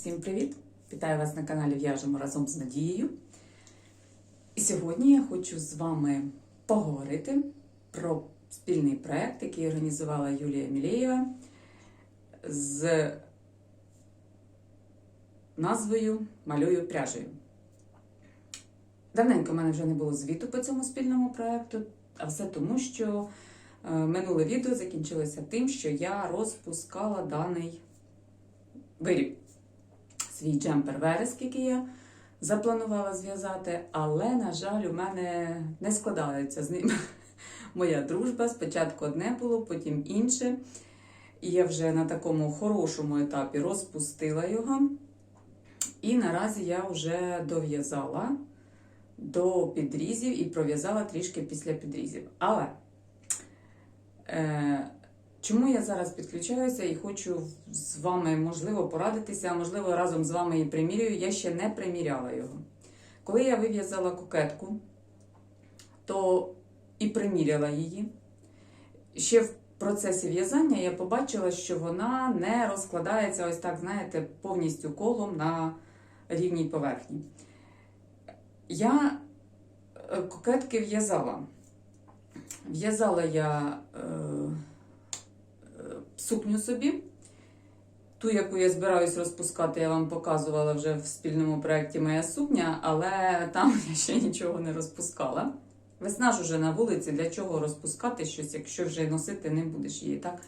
Всім привіт! Вітаю вас на каналі В'яжемо разом з Надією. І сьогодні я хочу з вами поговорити про спільний проєкт, який організувала Юлія Мілєєва з назвою Малюю пряжею. Давненько в мене вже не було звіту по цьому спільному проєкту, а все тому, що е, минуле відео закінчилося тим, що я розпускала даний виріб свій джемпер вереск, який я запланувала зв'язати, але, на жаль, у мене не складається з ним моя дружба. Спочатку одне було, потім інше. І я вже на такому хорошому етапі розпустила його. І наразі я вже дов'язала до підрізів і пров'язала трішки після підрізів. Але е, Чому я зараз підключаюся і хочу з вами, можливо, порадитися, а можливо, разом з вами і примірюю, я ще не приміряла його. Коли я вив'язала кокетку, то і приміряла її. Ще в процесі в'язання я побачила, що вона не розкладається ось так, знаєте, повністю колом на рівній поверхні. Я е, кокетки в'язала. В'язала я. Е, сукню собі. Ту, яку я збираюсь розпускати, я вам показувала вже в спільному проєкті Моя сукня, але там я ще нічого не розпускала. Весна ж уже на вулиці, для чого розпускати щось, якщо вже носити не будеш її, так?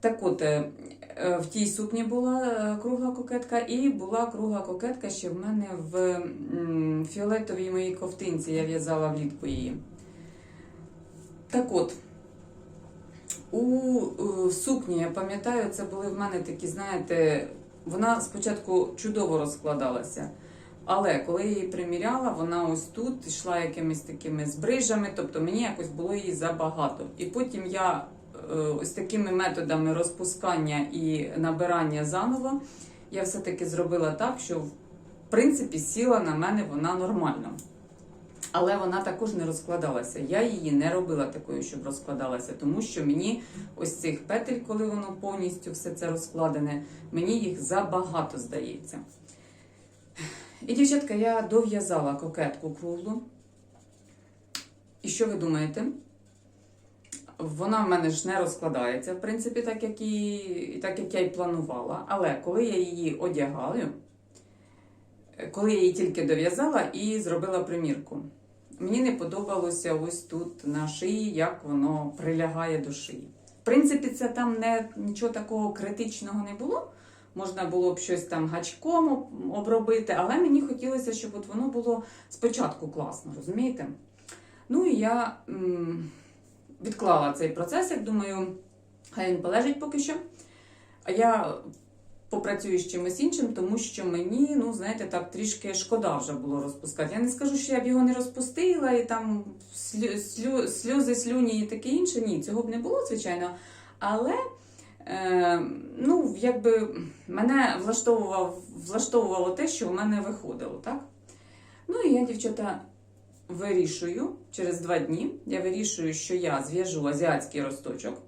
Так от, е, е, в тій сукні була е, кругла кокетка, і була кругла кокетка ще в мене в фіолетовій моїй ковтинці, я в'язала влітку її. Так от, у е, сукні, я пам'ятаю, це були в мене такі, знаєте, вона спочатку чудово розкладалася. Але коли я її приміряла, вона ось тут йшла якимись такими збрижами, тобто мені якось було її забагато. І потім я е, ось такими методами розпускання і набирання заново, я все-таки зробила так, що в принципі сіла на мене вона нормально. Але вона також не розкладалася. Я її не робила такою, щоб розкладалася, тому що мені ось цих петель, коли воно повністю все це розкладене, мені їх забагато здається. І, дівчатка, я дов'язала кокетку круглу. І що ви думаєте? Вона в мене ж не розкладається, в принципі, так як і, так як я і планувала. Але коли я її одягаю, коли я її тільки дов'язала і зробила примірку. Мені не подобалося ось тут на шиї, як воно прилягає до шиї. В принципі, це там не, нічого такого критичного не було. Можна було б щось там гачком обробити, але мені хотілося, щоб от воно було спочатку класно, розумієте? Ну і я м відклала цей процес, як думаю, хай він полежить поки що. А я попрацюю з чимось іншим, тому що мені, ну, знаєте, так трішки шкода вже було розпускати. Я не скажу, що я б його не розпустила і там слю, слю, сльози, слюні і таке інше. Ні, цього б не було, звичайно. Але. Е, ну, якби мене влаштовував, влаштовувало те, що в мене виходило, так? Ну і я, дівчата, вирішую через два дні. Я вирішую, що я зв'яжу азіатський росточок,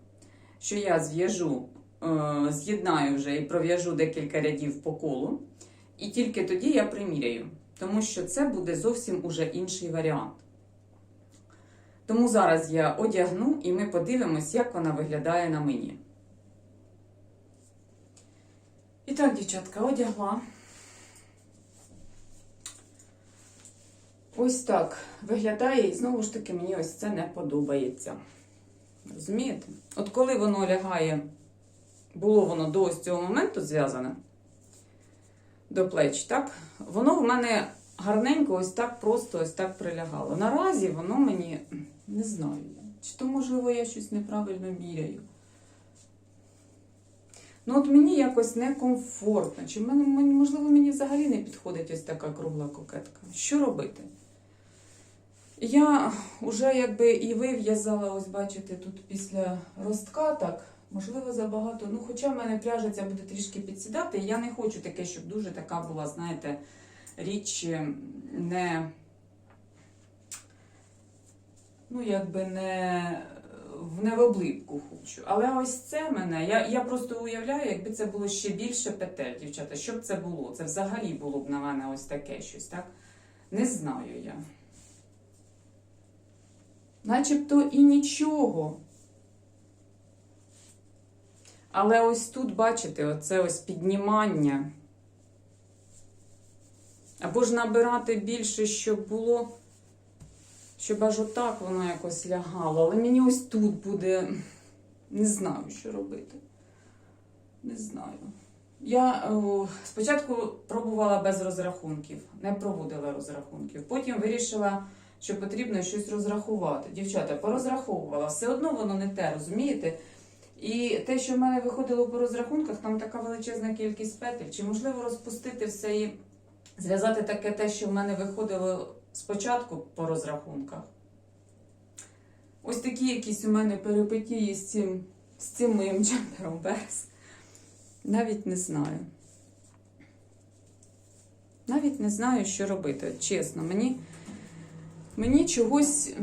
що я зв'яжу з'єднаю вже і пров'яжу декілька рядів по колу. І тільки тоді я приміряю, тому що це буде зовсім уже інший варіант. Тому зараз я одягну і ми подивимось, як вона виглядає на мені. І так, дівчатка, одягла. Ось так виглядає, і знову ж таки, мені ось це не подобається. Розумієте? От коли воно лягає було воно до ось цього моменту зв'язане до плеч, так? Воно в мене гарненько ось так просто ось так прилягало. Наразі воно мені не знаю. Чи то, можливо, я щось неправильно міряю. Ну, от мені якось некомфортно. Чи можливо, мені взагалі не підходить ось така кругла кокетка. Що робити? Я вже якби і вив'язала, ось бачите, тут після ростка так. Можливо, забагато. Ну, хоча в мене пряжа ця буде трішки підсідати, я не хочу таке, щоб дуже така була, знаєте, річ е, не, ну, якби не в невоблипку хочу. Але ось це мене. Я, я просто уявляю, якби це було ще більше петель, дівчата. Що б це було? Це взагалі було б на мене ось таке щось, так? Не знаю я. Начебто і нічого. Але ось тут, бачите, оце ось піднімання. Або ж набирати більше, щоб було, щоб аж отак воно якось лягало. Але мені ось тут буде. Не знаю, що робити. Не знаю. Я о, спочатку пробувала без розрахунків, не проводила розрахунків. Потім вирішила, що потрібно щось розрахувати. Дівчата, порозраховувала, все одно воно не те, розумієте? І те, що в мене виходило по розрахунках, там така величезна кількість петель. Чи можливо розпустити все і зв'язати таке те, що в мене виходило спочатку по розрахунках? Ось такі якісь у мене перипетії з цим, з цим моїм джемпером Берес. Навіть не знаю. Навіть не знаю, що робити. Чесно, мені, мені чогось.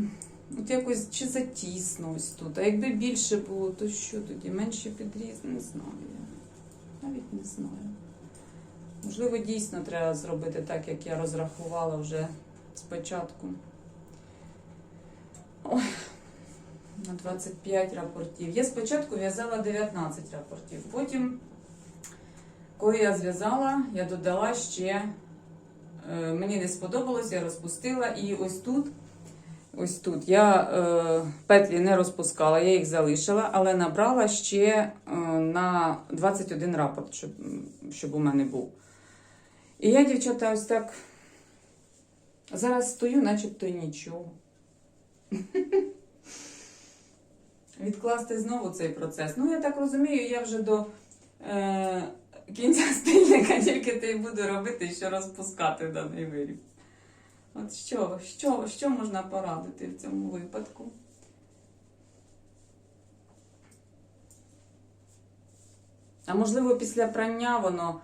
От якось чи затісно ось тут. А якби більше було, то що тоді? Менше підріз? Не знаю я. Навіть не знаю. Можливо, дійсно треба зробити так, як я розрахувала вже спочатку. Ой, на 25 рапортів. Я спочатку в'язала 19 рапортів. Потім, коли я зв'язала, я додала ще. е, Мені не сподобалось, я розпустила. І ось тут. Ось тут я е, петлі не розпускала, я їх залишила, але набрала ще е, на 21 рапорт, щоб, щоб у мене був. І я, дівчата, ось так зараз стою, начебто нічого. Відкласти знову цей процес. Ну, я так розумію, я вже до е, кінця спільника тільки те буду робити, що розпускати даний виріб. От що, що, що можна порадити в цьому випадку? А можливо, після прання воно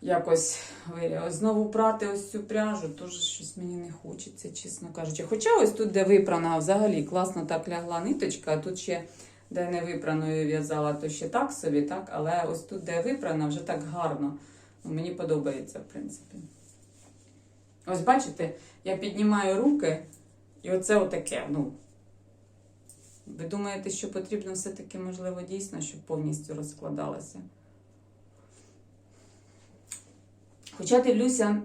якось виря- знову прати ось цю пряжу, теж щось мені не хочеться, чесно кажучи. Хоча ось тут, де випрана, взагалі класно так лягла ниточка, а тут ще, де не випраною в'язала, то ще так собі, так, але ось тут, де випрана, вже так гарно. Ну, мені подобається, в принципі. Ось бачите, я піднімаю руки, і оце отаке. Ну. Ви думаєте, що потрібно все-таки, можливо, дійсно, щоб повністю розкладалося? Хоча дивлюся,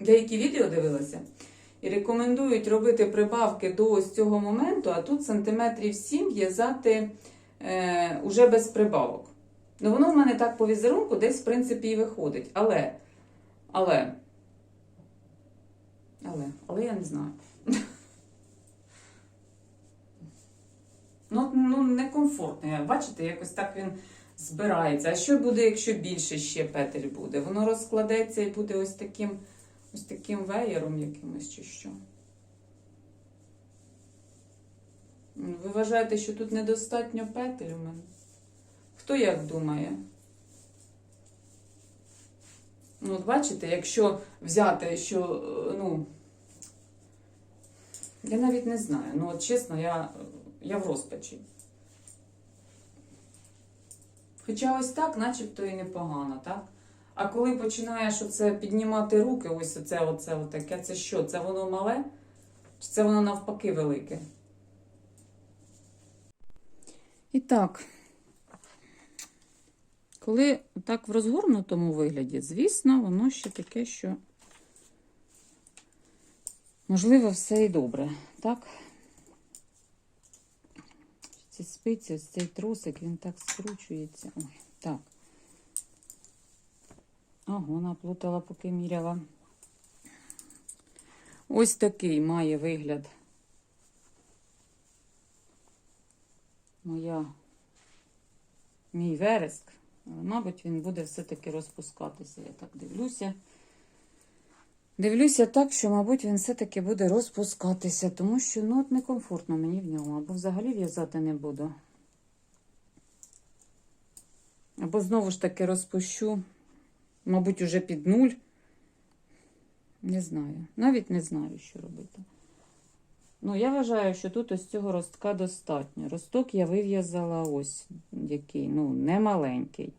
деякі відео дивилася, і рекомендують робити прибавки до ось цього моменту, а тут сантиметрів 7 в'язати е, уже без прибавок. Ну, воно в мене так по візерунку десь, в принципі, і виходить. Але, але. Але, але я не знаю. Ну, ну, некомфортно. Бачите, якось так він збирається. А що буде, якщо більше ще петель буде? Воно розкладеться і буде ось таким, ось таким веєром якимось чи що. Ну, Ви вважаєте, що тут недостатньо петель у мене? Хто як думає? Ну, от бачите, якщо взяти, що, е, ну, я навіть не знаю. Ну, от чесно, я, я в розпачі. Хоча ось так, начебто і непогано, так? А коли починаєш оце піднімати руки, ось оце, оце, отаке, це що? Це воно мале? Чи це воно навпаки велике? І так, коли так в розгорнутому вигляді, звісно, воно ще таке, що можливо все і добре, так? Ці спиці, ось цей тросик, він так скручується. Ой, так. Ого, наплутала, поки міряла. Ось такий має вигляд. Моя мій вереск. Але, Мабуть, він буде все-таки розпускатися. Я так дивлюся. Дивлюся так, що, мабуть, він все-таки буде розпускатися, тому що ну, от некомфортно мені в ньому. Або взагалі в'язати не буду. Або знову ж таки розпущу, мабуть, уже під нуль. Не знаю. Навіть не знаю, що робити. Ну, я вважаю, що тут ось цього ростка достатньо. Росток я вив'язала ось який, ну, не маленький.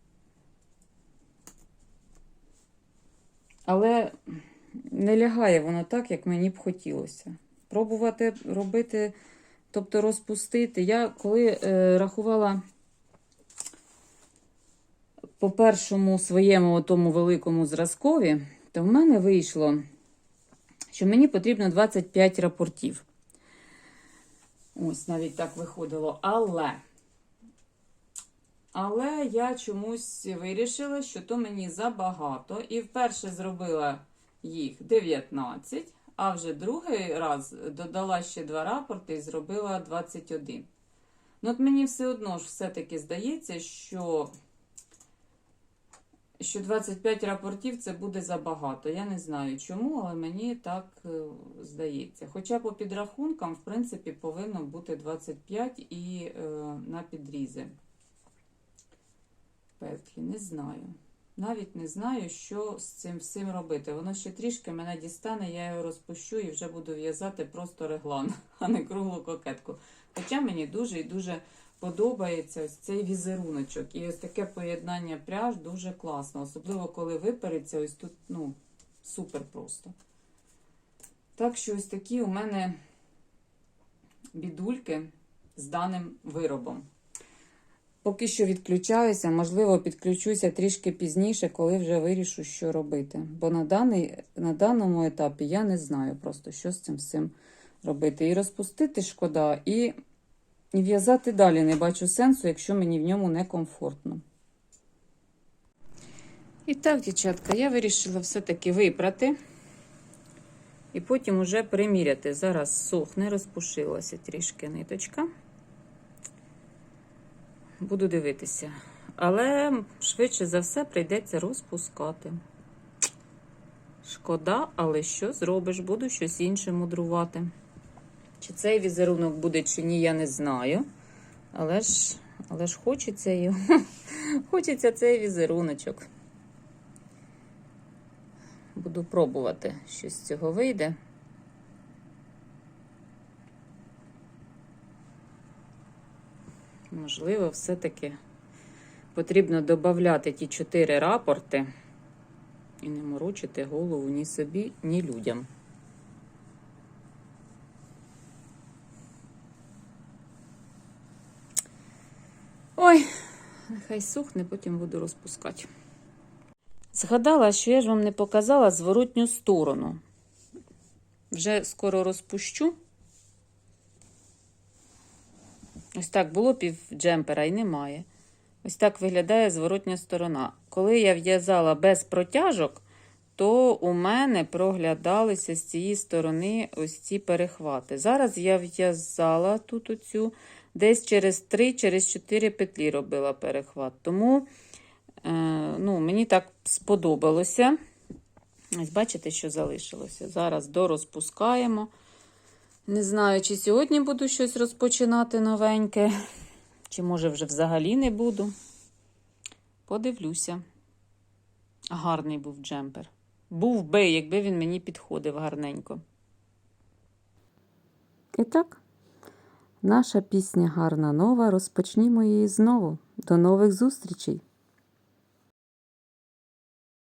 Але не лягає воно так, як мені б хотілося. Пробувати робити, тобто розпустити. Я коли е, рахувала по першому своєму тому великому зразкові, то в мене вийшло, що мені потрібно 25 рапортів. Ось навіть так виходило. Але. Але я чомусь вирішила, що то мені забагато. І вперше зробила їх 19, а вже другий раз додала ще два рапорти і зробила 21. Ну, от мені все одно ж все-таки здається, що, що 25 рапортів це буде забагато. Я не знаю чому, але мені так е, здається. Хоча по підрахункам, в принципі, повинно бути 25 і е, на підрізи. Петлі, не знаю. Навіть не знаю, що з цим всім робити. Воно ще трішки мене дістане, я його розпущу і вже буду в'язати просто реглан, а не круглу кокетку. Хоча мені дуже і дуже подобається ось цей візеруночок. І ось таке поєднання пряж дуже класно. Особливо, коли випереться, ось тут, ну, супер просто. Так що ось такі у мене бідульки з даним виробом. Поки що відключаюся, можливо, підключуся трішки пізніше, коли вже вирішу, що робити. Бо на, даний, на даному етапі я не знаю просто, що з цим всім робити. І розпустити шкода, і, в'язати далі не бачу сенсу, якщо мені в ньому не комфортно. І так, дівчатка, я вирішила все-таки випрати. І потім уже приміряти. Зараз сохне, розпушилася трішки ниточка. Буду дивитися. Але швидше за все прийдеться розпускати. Шкода, але що зробиш? Буду щось інше мудрувати. Чи цей візерунок буде, чи ні, я не знаю. Але ж, але ж хочеться його. Хочеться цей візеруночок. Буду пробувати, що з цього вийде. Можливо, все-таки потрібно додати ті чотири рапорти і не морочити голову ні собі, ні людям. Ой, нехай сухне, потім буду розпускати. Згадала, що я ж вам не показала зворотню сторону. Вже скоро розпущу. Ось так було пів джемпера і немає. Ось так виглядає зворотня сторона. Коли я в'язала без протяжок, то у мене проглядалися з цієї сторони ось ці перехвати. Зараз я в'язала тут оцю, десь через 3, через 4 петлі робила перехват. Тому е, ну, мені так сподобалося. Ось бачите, що залишилося. Зараз дорозпускаємо. Не знаю, чи сьогодні буду щось розпочинати новеньке, чи може вже взагалі не буду. Подивлюся. Гарний був джемпер. Був би, якби він мені підходив гарненько. І так, наша пісня гарна нова. Розпочнімо її знову. До нових зустрічей!